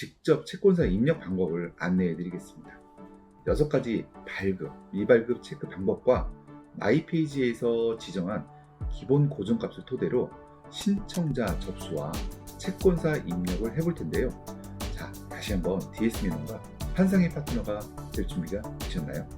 직접 채권사 입력 방법을 안내해 드리겠습니다. 6가지 발급, 미발급 체크 방법과 마이페이지에서 지정한 기본 고정값을 토대로 신청자 접수와 채권사 입력을 해볼 텐데요. 자, 다시 한번 DS 민원과 환상의 파트너가 될 준비가 되셨나요?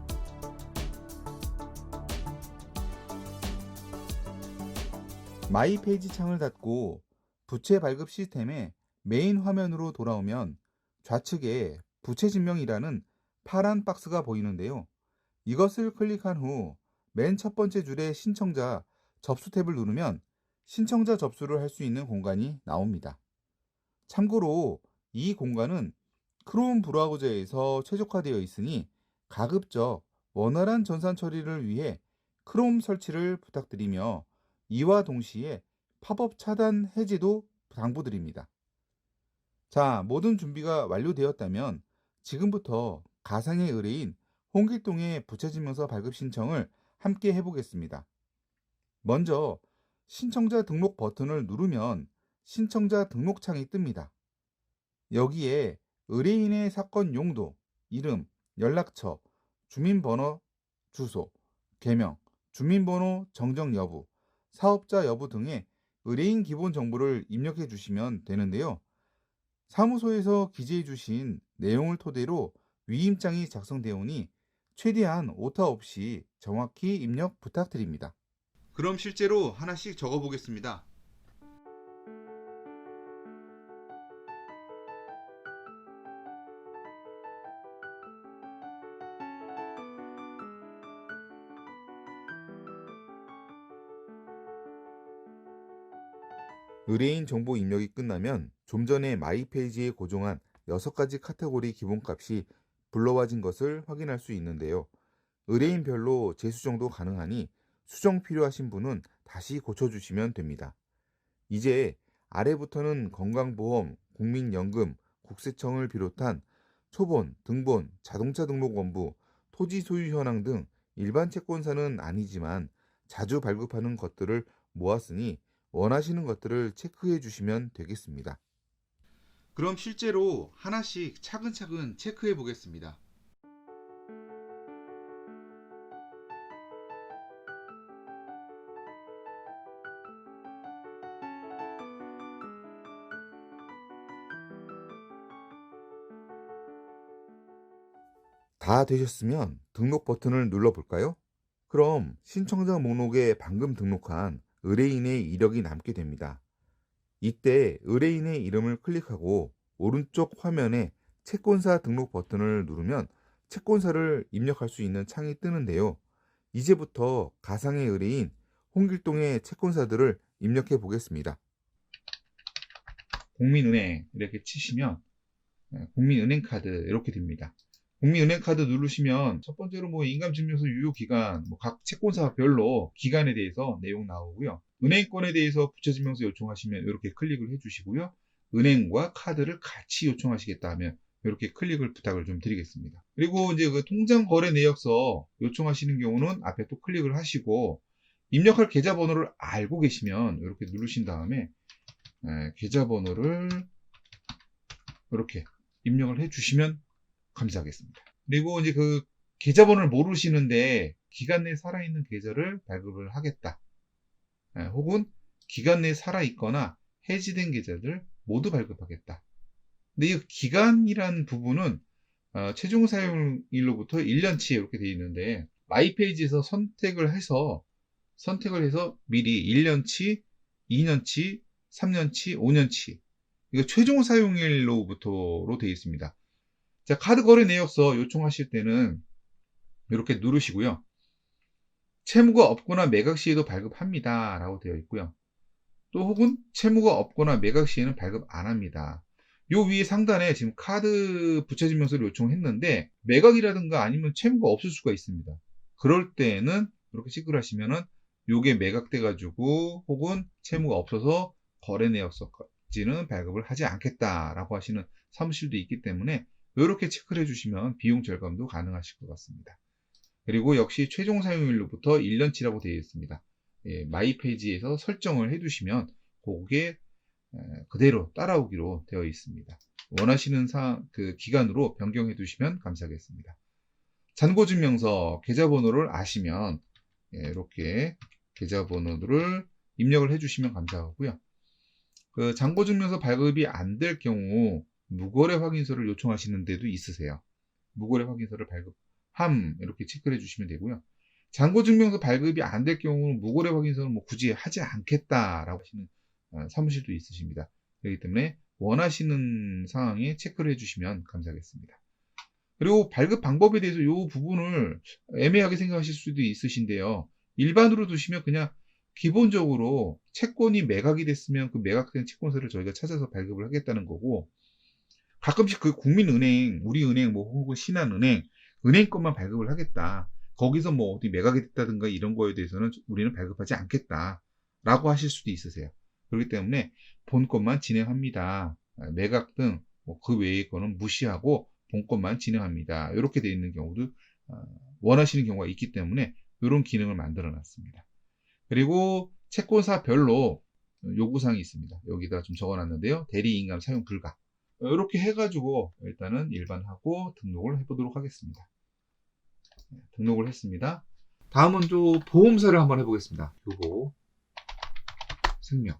마이 페이지 창을 닫고 부채 발급 시스템의 메인 화면으로 돌아오면 좌측에 부채 증명이라는 파란 박스가 보이는데요. 이것을 클릭한 후 맨 첫 번째 줄의 신청자 접수 탭을 누르면 신청자 접수를 할 수 있는 공간이 나옵니다. 참고로 이 공간은 크롬 브라우저에서 최적화되어 있으니 가급적 원활한 전산 처리를 위해 크롬 설치를 부탁드리며 이와 동시에 팝업 차단 해제도 당부드립니다. 자, 모든 준비가 완료되었다면 지금부터 가상의 의뢰인 홍길동의 부채증명서 발급 신청을 함께 해보겠습니다. 먼저 신청자 등록 버튼을 누르면 신청자 등록창이 뜹니다. 여기에 의뢰인의 사건 용도, 이름, 연락처, 주민번호, 주소, 개명, 주민번호 정정 여부, 사업자 여부 등의 의뢰인 기본 정보를 입력해 주시면 되는데요. 사무소에서 기재해 주신 내용을 토대로 위임장이 작성되오니 최대한 오타 없이 정확히 입력 부탁드립니다. 그럼 실제로 하나씩 적어 보겠습니다. 의뢰인 정보 입력이 끝나면 좀 전에 마이 페이지에 고정한 6가지 카테고리 기본값이 불러와진 것을 확인할 수 있는데요. 의뢰인별로 재수정도 가능하니 수정 필요하신 분은 다시 고쳐주시면 됩니다. 이제 아래부터는 건강보험, 국민연금, 국세청을 비롯한 초본, 등본, 자동차 등록 원부, 토지 소유 현황 등 일반 채권사는 아니지만 자주 발급하는 것들을 모았으니 원하시는 것들을 체크해 주시면 되겠습니다. 그럼 실제로 하나씩 차근차근 체크해 보겠습니다. 다 되셨으면 등록 버튼을 눌러 볼까요? 그럼 신청자 목록에 방금 등록한 의뢰인의 이력이 남게 됩니다. 이때 의뢰인의 이름을 클릭하고 오른쪽 화면에 채권사 등록 버튼을 누르면 채권사를 입력할 수 있는 창이 뜨는데요. 이제부터 가상의 의뢰인 홍길동의 채권사들을 입력해 보겠습니다. 국민은행 이렇게 치시면 네, 국민은행 카드 이렇게 됩니다. 국민은행 카드 누르시면 첫 번째로 뭐 인감증명서 유효 기간, 뭐 각 채권사별로 기간에 대해서 내용 나오고요. 은행권에 대해서 부채증명서 요청하시면 이렇게 클릭을 해주시고요. 은행과 카드를 같이 요청하시겠다 하면 이렇게 클릭을 부탁을 좀 드리겠습니다. 그리고 이제 그 통장 거래 내역서 요청하시는 경우는 앞에 또 클릭을 하시고 입력할 계좌번호를 알고 계시면 이렇게 누르신 다음에 에, 계좌번호를 이렇게 입력을 해주시면 감사하겠습니다. 그리고 이제 그 계좌번호를 모르시는데 기간 내에 살아있는 계좌를 발급을 하겠다. 예, 혹은 기간 내에 살아있거나 해지된 계좌들 모두 발급하겠다. 근데 이 기간이란 부분은 어, 최종 사용일로부터 1년치 이렇게 되어 있는데 마이페이지에서 선택을 해서 선택을 해서 미리 1년치, 2년치, 3년치, 5년치 이거 최종 사용일로부터로 되어 있습니다. 자, 카드 거래 내역서 요청하실 때는 이렇게 누르시고요. 채무가 없거나 매각 시에도 발급합니다. 라고 되어 있고요. 또 혹은 채무가 없거나 매각 시에는 발급 안 합니다. 요 위에 상단에 지금 카드 부채증명서를 요청했는데 매각이라든가 아니면 채무가 없을 수가 있습니다. 그럴 때에는 이렇게 체크를 하시면은 요게 매각돼 가지고 혹은 채무가 없어서 거래 내역서까지는 발급을 하지 않겠다라고 하시는 사무실도 있기 때문에 이렇게 체크를 해주시면 비용 절감도 가능하실 것 같습니다. 그리고 역시 최종 사용일로부터 1년치라고 되어 있습니다. 예, 마이 페이지에서 설정을 해두시면 그게 그대로 따라오기로 되어 있습니다. 원하시는 사, 그 기간으로 변경해 두시면 감사하겠습니다. 잔고증명서 계좌번호를 아시면 예, 이렇게 계좌번호를 입력을 해주시면 감사하고요. 그 잔고증명서 발급이 안 될 경우 무거래 확인서를 요청하시는 데도 있으세요. 무거래 확인서를 발급함 이렇게 체크를 해주시면 되고요. 잔고증명서 발급이 안 될 경우는 무거래 확인서는 뭐 굳이 하지 않겠다라고 하시는 어, 사무실도 있으십니다. 그렇기 때문에 원하시는 상황에 체크를 해주시면 감사하겠습니다. 그리고 발급 방법에 대해서 이 부분을 애매하게 생각하실 수도 있으신데요. 일반으로 두시면 그냥 기본적으로 채권이 매각이 됐으면 그 매각된 채권서를 저희가 찾아서 발급을 하겠다는 거고 가끔씩 그 국민은행, 우리은행, 뭐 혹은 신한은행, 은행 것만 발급을 하겠다. 거기서 뭐 어디 매각이 됐다든가 이런 거에 대해서는 우리는 발급하지 않겠다 라고 하실 수도 있으세요. 그렇기 때문에 본 것만 진행합니다. 매각 등 그 외의 거는 무시하고 본 것만 진행합니다. 이렇게 되어 있는 경우도 어, 원하시는 경우가 있기 때문에 이런 기능을 만들어 놨습니다. 그리고 채권사별로 요구사항이 있습니다. 여기다 좀 적어 놨는데요. 대리인감 사용 불가. 이렇게 해가지고 일단은 일반하고 등록을 해보도록 하겠습니다. 네, 등록을 했습니다. 다음은 좀 보험사를 한번 해보겠습니다. 교보 생명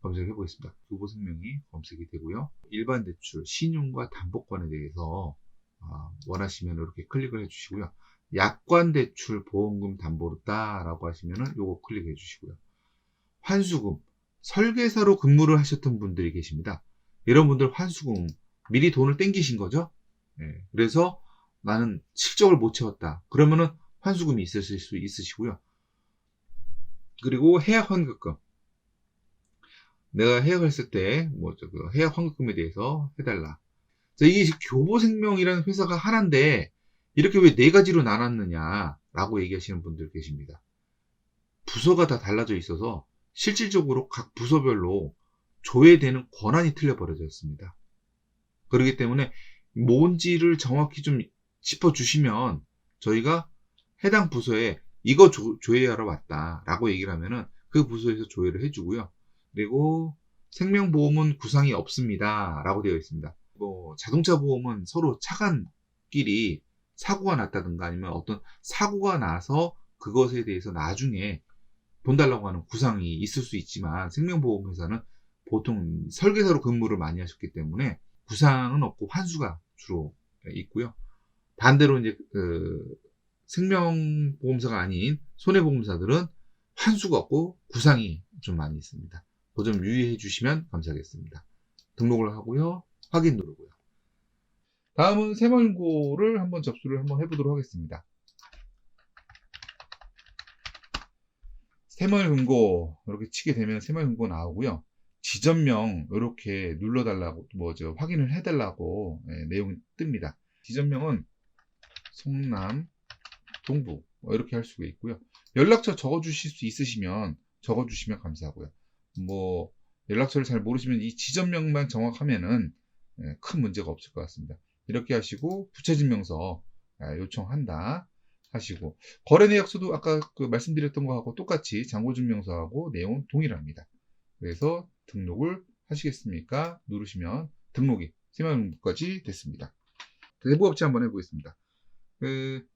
검색해 보겠습니다. 교보 생명이 검색이 되고요. 일반 대출, 신용과 담보권에 대해서 아, 원하시면 이렇게 클릭을 해주시고요. 약관 대출 보험금 담보로 따라고 하시면은 요거 클릭해 주시고요. 환수금 설계사로 근무를 하셨던 분들이 계십니다. 이런 분들 환수금 미리 돈을 땡기신 거죠. 예, 그래서 나는 실적을 못 채웠다. 그러면은 환수금이 있으실 수 있으시고요. 그리고 해약 환급금. 내가 해약했을 때, 뭐, 저, 그 해약 환급금에 대해서 해달라. 자, 이게 교보생명이라는 회사가 하나인데, 이렇게 왜 네 가지로 나눴느냐라고 얘기하시는 분들 계십니다. 부서가 다 달라져 있어서 실질적으로 각 부서별로 조회되는 권한이 틀려버려져 있습니다. 그렇기 때문에 뭔지를 정확히 좀 짚어주시면 저희가 해당 부서에 이거 조, 조회하러 왔다라고 얘기를 하면은 그 부서에서 조회를 해주고요. 그리고 생명보험은 구상이 없습니다. 라고 되어 있습니다. 뭐 자동차 보험은 서로 차간끼리 사고가 났다든가 아니면 어떤 사고가 나서 그것에 대해서 나중에 돈 달라고 하는 구상이 있을 수 있지만 생명보험회사는 보통 설계사로 근무를 많이 하셨기 때문에 구상은 없고 환수가 주로 있고요. 반대로 이제 그 생명보험사가 아닌 손해보험사들은 환수가 없고 구상이 좀 많이 있습니다. 그 점 유의해 주시면 감사하겠습니다. 등록을 하고요. 확인 누르고요. 다음은 새마을고를 한번 접수를 한번 해보도록 하겠습니다. 새마을금고 이렇게 치게 되면 새마을금고 나오고요. 지점명 이렇게 눌러달라고 뭐죠 확인을 해달라고 예, 내용이 뜹니다. 지점명은 성남 동부 뭐 이렇게 할 수가 있고요. 연락처 적어주실 수 있으시면 적어주시면 감사하고요. 뭐 연락처를 잘 모르시면 이 지점명만 정확하면은 예, 큰 문제가 없을 것 같습니다. 이렇게 하시고 부채증명서 아, 요청한다 하시고 거래 내역서도 아까 그 말씀드렸던 거하고 똑같이 잔고증명서하고 내용은 동일합니다. 그래서 등록을 하시겠습니까? 누르시면 등록이 세마금까지 됐습니다. 대부업체 한번 해보겠습니다. 그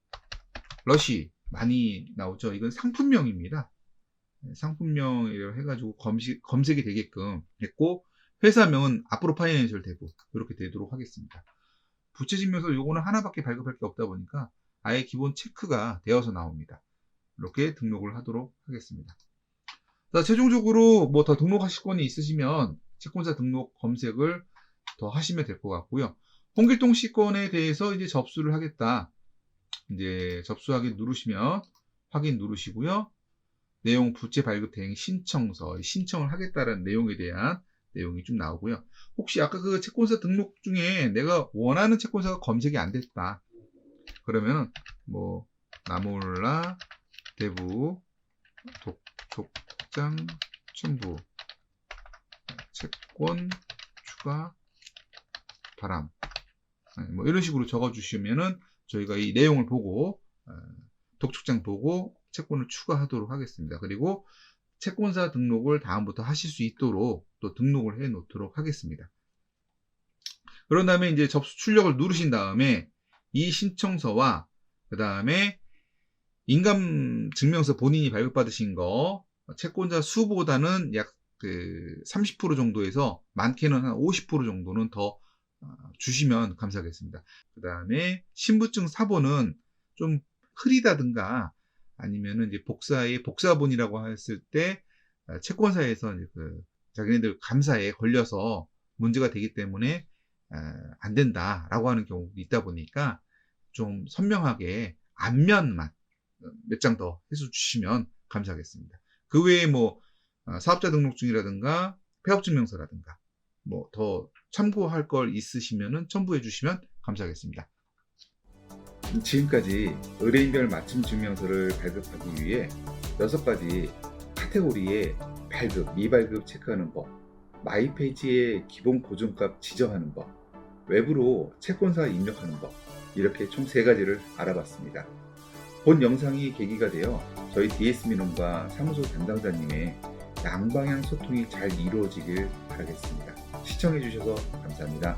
러시 많이 나오죠. 이건 상품명입니다. 네, 상품명이라고 해가지고 검색, 검색이 되게끔 했고 회사명은 앞으로 파이낸셜 대부 이렇게 되도록 하겠습니다. 부채증명서 요거는 하나밖에 발급할 게 없다 보니까 아예 기본 체크가 되어서 나옵니다. 이렇게 등록을 하도록 하겠습니다. 자, 최종적으로 뭐 더 등록하실 건이 있으시면 채권자 등록 검색을 더 하시면 될 것 같고요. 홍길동 씨 건에 대해서 이제 접수를 하겠다. 이제 접수하기 누르시면 확인 누르시고요. 내용 부채 발급 대행 신청서, 신청을 하겠다는 내용에 대한 내용이 좀 나오고요. 혹시 아까 그 채권사 등록 중에 내가 원하는 채권사가 검색이 안 됐다. 그러면 뭐 나몰라 대부 독 촉장 춘부 채권 추가 바람 뭐 이런 식으로 적어주시면은 저희가 이 내용을 보고 어, 독촉장 보고 채권을 추가하도록 하겠습니다. 그리고 채권사 등록을 다음부터 하실 수 있도록 또 등록을 해 놓도록 하겠습니다. 그런 다음에 이제 접수 출력을 누르신 다음에 이 신청서와 그 다음에 인감 증명서 본인이 발급받으신 거 채권자 수보다는 약 그 30% 정도에서 많게는 한 50% 정도는 더 어, 주시면 감사하겠습니다. 그 다음에 신분증 사본은 좀 흐리다든가 아니면은 이제 복사의 복사본이라고 했을 때 어, 채권사에서 그 자기네들 감사에 걸려서 문제가 되기 때문에 어, 안 된다라고 하는 경우가 있다 보니까 좀 선명하게 앞면만 몇 장 더 해서 주시면 감사하겠습니다. 그 외에 뭐 어, 사업자 등록증이라든가 폐업증명서라든가 뭐 더 참고할 걸 있으시면은 첨부해 주시면 감사하겠습니다. 지금까지 의뢰인별 맞춤 증명서를 발급하기 위해 6가지 카테고리의 발급, 미발급 체크하는 법, 마이페이지의 기본 고정값 지정하는 법, 외부로 채권사 입력하는 법, 이렇게 총 3가지를 알아봤습니다. 본 영상이 계기가 되어 저희 DS민원과 사무소 담당자님의 양방향 소통이 잘 이루어지길 바라겠습니다. 시청해주셔서 감사합니다.